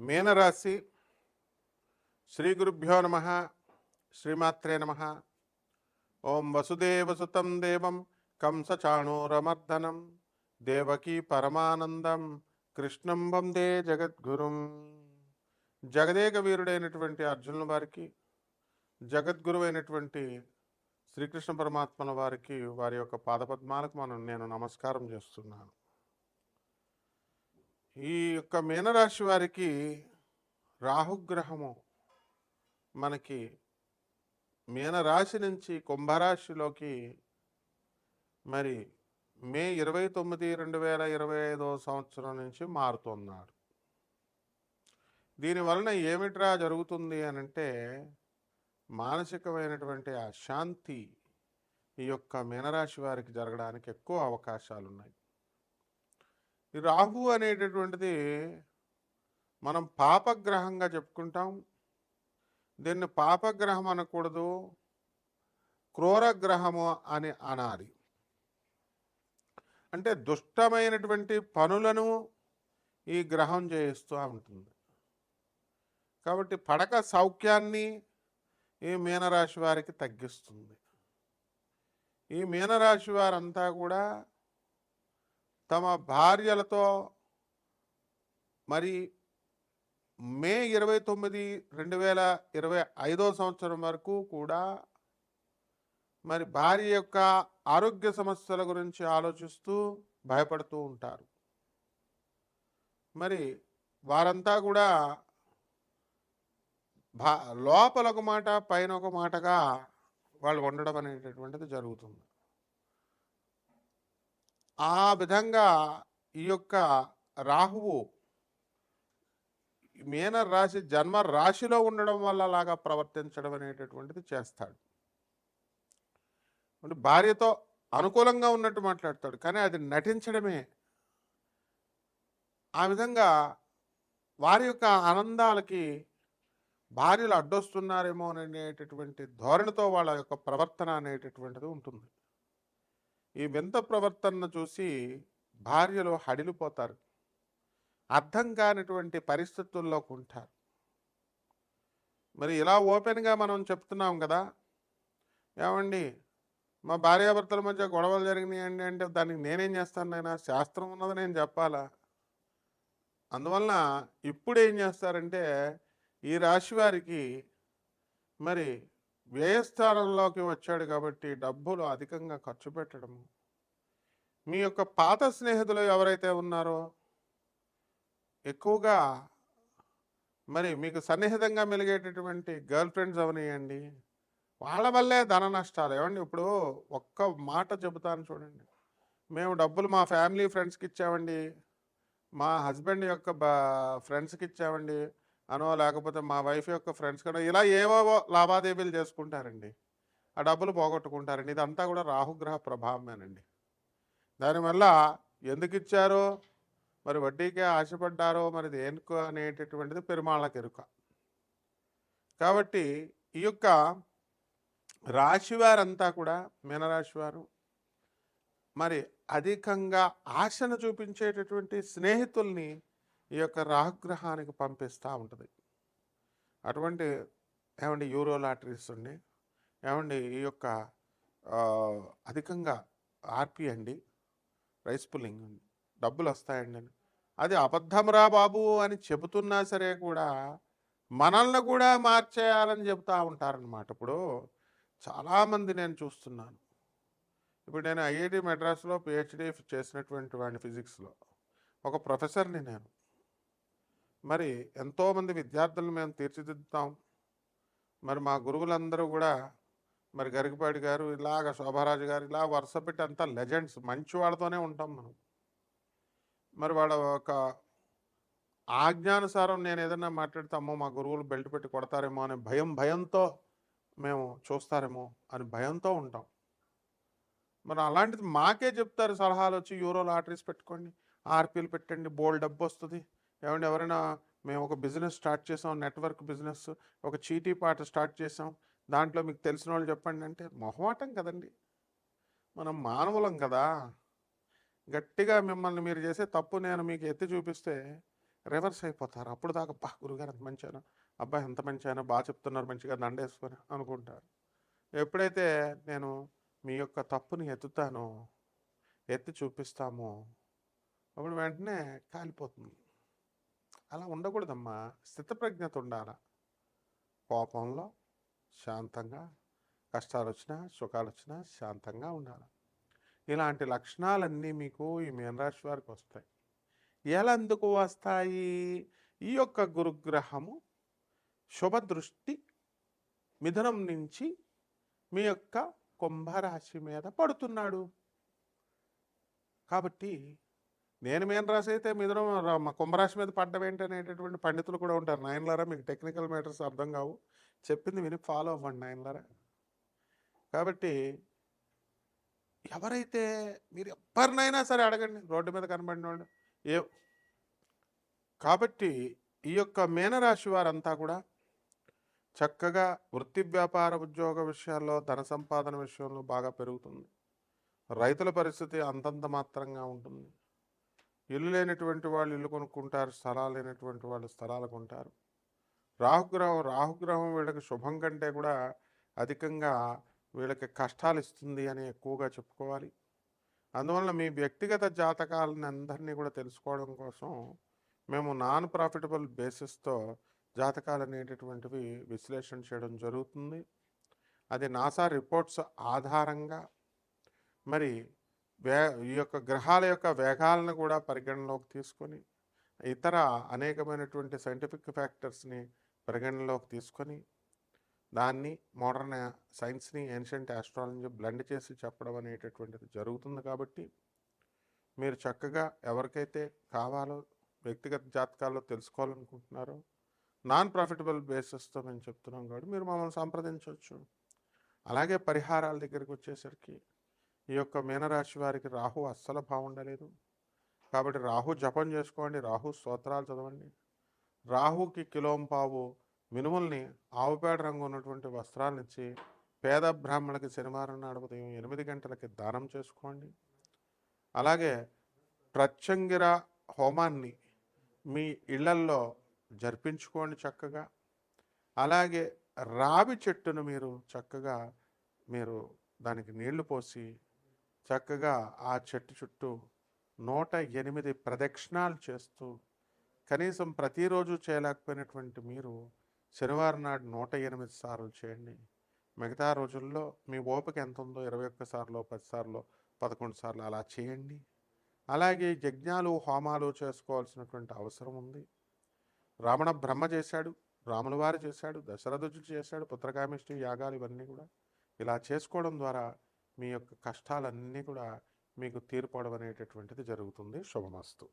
మీనరాశి శ్రీ గురుభ్యో నమ శ్రీమాత్రే నమ. ఓం వసుదేవసుతం దేవం కంసచాణూరమర్దనం. దేవకీ పరమానందం కృష్ణం వందే జగద్గురుం. జగదేక వీరుడైనటువంటి అర్జునుల వారికి జగద్గురు అయినటువంటి శ్రీకృష్ణ పరమాత్మల వారికి వారి యొక్క పాదపద్మాలకు మనం నేను నమస్కారం చేస్తున్నాను. ఈ యొక్క మీనరాశి వారికి రాహుగ్రహము మనకి మీనరాశి నుంచి కుంభరాశిలోకి మరి మే ఇరవై తొమ్మిది రెండు వేల ఇరవై ఐదో సంవత్సరం నుంచి మారుతున్నాడు దీని వలన ఏమిట్రా జరుగుతుంది అని అంటే మానసికమైనటువంటి అశాంతి ఈ యొక్క మీనరాశి వారికి జరగడానికి ఎక్కువ అవకాశాలు ఉన్నాయి ఈ రాహు అనేటటువంటిది మనం పాపగ్రహంగా చెప్పుకుంటాం. దీన్ని పాపగ్రహం అనకూడదు. క్రూరగ్రహము అని అనాలి. అంటే దుష్టమైనటువంటి పనులను ఈ గ్రహం చేయిస్తూ ఉంటుంది. కాబట్టి పడక సౌఖ్యాన్ని ఈ మీనరాశి వారికి తగ్గిస్తుంది. ఈ మీనరాశి వారంతా కూడా తమ భార్యలతో మరి మే ఇరవై తొమ్మిది రెండు వేల ఇరవై ఐదో సంవత్సరం వరకు కూడా మరి భార్య యొక్క ఆరోగ్య సమస్యల గురించి ఆలోచిస్తూ భయపడుతూ ఉంటారు. మరి వారంతా కూడా భా లోపల ఒక మాట పైన ఒక మాటగా వాళ్ళు ఉండడం అనేటటువంటిది జరుగుతుంది. ఆ విధంగా ఈ యొక్క రాహువు మీన రాశి జన్మ రాశిలో ఉండడం వల్ల అలాగా ప్రవర్తించడం అనేటటువంటిది చేస్తాడు. అంటే భార్యతో అనుకూలంగా ఉన్నట్టు మాట్లాడతాడు కానీ అది నటించడమే. ఆ విధంగా వారి యొక్క ఆనందాలకి భార్యలు అడ్డొస్తున్నారేమో అనేటటువంటి ధోరణితో వాళ్ళ యొక్క ప్రవర్తన అనేటటువంటిది ఉంటుంది. ఈ వింత ప్రవర్తనను చూసి భార్యలు హడిలిపోతారు. అర్థం కానిటువంటి పరిస్థితుల్లోకి ఉంటారు మరి ఇలా ఓపెన్గా మనం చెప్తున్నాం కదా ఏమండి? మా భార్యాభర్తల మధ్య గొడవలు జరిగినాయండి అంటే దానికి నేనేం చేస్తాను నాయన? శాస్త్రం ఉన్నది నేను చెప్పాలా? అందువలన ఇప్పుడు ఏం చేస్తారంటే ఈ రాశి వారికి మరి వ్యయస్థానంలోకి వచ్చాడు కాబట్టి డబ్బులు అధికంగా ఖర్చు పెట్టడము మీ యొక్క పాత స్నేహితులు ఎవరైతే ఉన్నారో ఎక్కువగా మరి మీకు సన్నిహితంగా మెలిగేటటువంటి గర్ల్ ఫ్రెండ్స్ అవనియండి వాళ్ళ వల్లే ధన నష్టాలు. ఏమండి ఇప్పుడు ఒక్క మాట చెబుతాను చూడండి. మేము డబ్బులు మా ఫ్యామిలీ ఫ్రెండ్స్కి ఇచ్చామండి. మా హస్బెండ్ యొక్క బా ఫ్రెండ్స్కి ఇచ్చామండి. అనో లేకపోతే మా వైఫ్ యొక్క ఫ్రెండ్స్ కూడా ఇలా ఏవో లావాదేవీలు చేసుకుంటారండి. ఆ డబ్బులు పోగొట్టుకుంటారండి. ఇదంతా కూడా రాహుగ్రహ ప్రభావమేనండి. దానివల్ల ఎందుకు ఇచ్చారో? మరి వడ్డీకే ఆశపడ్డారో? మరి దేనికో అనేటటువంటిది పెరుమాళ్ళకి ఎరుక. కాబట్టి ఈ యొక్క రాశివారంతా కూడా మీనరాశి వారు మరి అధికంగా ఆశను చూపించేటటువంటి స్నేహితుల్ని ఈ యొక్క రాహుగ్రహానికి పంపిస్తూ ఉంటుంది. అటువంటి ఏమండి యూరో లాటరీస్ ఉండి ఏమండి ఈ యొక్క అధికంగా ఆర్పి అండి. రైస్ పుల్లింగ్ డబ్బులు వస్తాయండి అని. అది అబద్ధంరా బాబు అని చెబుతున్నా సరే కూడా మనల్ని కూడా మార్చేయాలని చెబుతూ ఉంటారనమాట ఇప్పుడు చాలామంది నేను చూస్తున్నాను. ఇప్పుడు నేను ఐఐటి మెడ్రాస్లో పిహెచ్డి చేసినటువంటి వాడిని ఫిజిక్స్లో. ఒక ప్రొఫెసర్ని నేను. మరి ఎంతోమంది విద్యార్థులను మేము తీర్చిదిద్దుతాం. మరి మా గురువులందరూ కూడా మరి గరికపాటి గారు ఇలాగ శోభారాజు గారు ఇలా వరుస పెట్టి అంతా లెజెండ్స్ మంచి వాళ్ళతోనే ఉంటాం మనం. మరి వాళ్ళ ఒక ఆజ్ఞానుసారం నేను ఏదైనా మాట్లాడితే అమ్మో మా గురువులు బెల్ట్ పెట్టి కొడతారేమో అనే భయం భయంతో మేము చూస్తారేమో అని భయంతో ఉంటాం. మరి అలాంటిది మాకే చెప్తారు సలహాలు వచ్చి యూరో లాటరీస్ పెట్టుకోండి ఆర్పీలు పెట్టండి బోల్డ్ డబ్బు వస్తుంది. ఏమంటే ఎవరైనా మేము ఒక బిజినెస్ స్టార్ట్ చేసాం నెట్వర్క్ బిజినెస్ ఒక చీటీ పాట స్టార్ట్ చేసాం దాంట్లో మీకు తెలిసిన వాళ్ళు చెప్పండి అంటే మొహమాటం కదండి. మనం మానవులం కదా. గట్టిగా మిమ్మల్ని మీరు చేసే తప్పు నేను మీకు ఎత్తి చూపిస్తే రివర్స్ అయిపోతారు. అప్పుడు దాకా బా గురుగారు ఎంత మంచాను అబ్బాయి ఎంత మంచాను బాగా చెప్తున్నారు మంచిగా దండేసుకొని అనుకుంటారు. ఎప్పుడైతే నేను మీ యొక్క తప్పుని ఎత్తుతానో ఎత్తి చూపిస్తామో అప్పుడు వెంటనే కాలిపోతుంది. అలా ఉండకూడదమ్మా. స్థితప్రజ్ఞత ఉండాల కోపంలో శాంతంగా కష్టాలు వచ్చినా సుఖాలు వచ్చినా శాంతంగా ఉండాలి. ఇలాంటి లక్షణాలన్నీ మీకు ఈ మీనరాశి వారికి వస్తాయి. ఎలాందుకు వస్తాయి? ఈ యొక్క గురుగ్రహము శుభదృష్టి మిథునం నుంచి మీ యొక్క కుంభరాశి మీద పడుతున్నాడు. కాబట్టి నేను మీన రాశి అయితే మిథునం మా కుంభరాశి మీద పడ్డం ఏంటనేటటువంటి పండితులు కూడా ఉంటారు. నాయనలారా మీకు టెక్నికల్ మ్యాటర్స్ అర్థం కావు. చెప్పింది విని ఫాలో అవ్వండి నాయనలారా. కాబట్టి ఎవరైతే మీరు ఎవరినైనా సరే అడగండి. రోడ్డు మీద కనబడిన వాళ్ళు ఏ కాబట్టి ఈ యొక్క మీనరాశి వారంతా కూడా చక్కగా వృత్తి వ్యాపార ఉద్యోగ విషయాల్లో ధన సంపాదన విషయంలో బాగా పెరుగుతుంది. రైతుల పరిస్థితి అంతంత మాత్రంగా ఉంటుంది. ఇల్లు లేనటువంటి వాళ్ళు ఇల్లు కొనుక్కుంటారు స్థలాలు లేనటువంటి వాళ్ళు స్థలాలు కొంటారు. రాహుగ్రహం రాహుగ్రహం వీళ్ళకి శుభం కంటే కూడా అధికంగా వీళ్ళకి కష్టాలు ఇస్తుంది అని ఎక్కువగా చెప్పుకోవాలి. అందువల్ల మీ వ్యక్తిగత జాతకాలను అందరినీ కూడా తెలుసుకోవడం కోసం మేము నాన్ ప్రాఫిటబుల్ బేసిస్తో జాతకాలు అనేటటువంటివి విశ్లేషణ చేయడం జరుగుతుంది. అది నాసా రిపోర్ట్స్ ఆధారంగా. మరి వే ఈ యొక్క గ్రహాల యొక్క వేగాలను కూడా పరిగణలోకి తీసుకొని ఇతర అనేకమైనటువంటి సైంటిఫిక్ ఫ్యాక్టర్స్ని పరిగణలోకి తీసుకొని దాన్ని మోడర్న్ సైన్స్ని ఏన్షియంట్ ఆస్ట్రాలజీ బ్లెండ్ చేసి చెప్పడం అనేటటువంటిది జరుగుతుంది కాబట్టి మీరు చక్కగా ఎవరికైతే కావాలో వ్యక్తిగత జాతకాల్లో తెలుసుకోవాలనుకుంటున్నారో నాన్ ప్రాఫిటబుల్ బేసిస్తో మేము చెప్తున్నాం కాబట్టి మీరు మమ్మల్ని సంప్రదించవచ్చు. అలాగే పరిహారాల దగ్గరికి వచ్చేసరికి ఈ యొక్క మీనరాశి వారికి రాహు అస్సలు బాగుండలేదు. కాబట్టి రాహు జపం చేసుకోండి రాహు స్తోత్రాలు చదవండి. రాహుకి కిలోంపావు మినుముల్ని ఆవుపేడ రంగు ఉన్నటువంటి వస్త్రాలనిచ్చి పేద బ్రాహ్మణులకి శనివారం నాడు ఉదయం ఎనిమిది గంటలకి దానం చేసుకోండి. అలాగే ప్రత్యంగిర హోమాన్ని మీ ఇళ్ళల్లో జరిపించుకోండి చక్కగా. అలాగే రావి చెట్టును మీరు చక్కగా మీరు దానికి నీళ్ళు పోసి చక్కగా ఆ చెట్టు చుట్టూ నూట ఎనిమిది ప్రదక్షిణాలు చేస్తూ కనీసం ప్రతిరోజు చేయలేకపోయినటువంటి మీరు శనివారం నాడు నూట ఎనిమిది సార్లు చేయండి. మిగతా రోజుల్లో మీ ఓపిక ఎంత ఉందో ఇరవై ఒక్క సార్లు పది సార్లు పదకొండు సార్లు అలా చేయండి. అలాగే యజ్ఞాలు హోమాలు చేసుకోవాల్సినటువంటి అవసరం ఉంది. రావణ బ్రహ్మ చేశాడు రాముల వారు చేశాడు దశరథుడు చేశాడు పుత్రకామిష్టి యాగాలు ఇవన్నీ కూడా ఇలా చేసుకోవడం ద్వారా మీ యొక్క కష్టాలన్నీ కూడా మీకు తీరిపోవడం అనేటటువంటిది జరుగుతుంది. శుభమస్తు.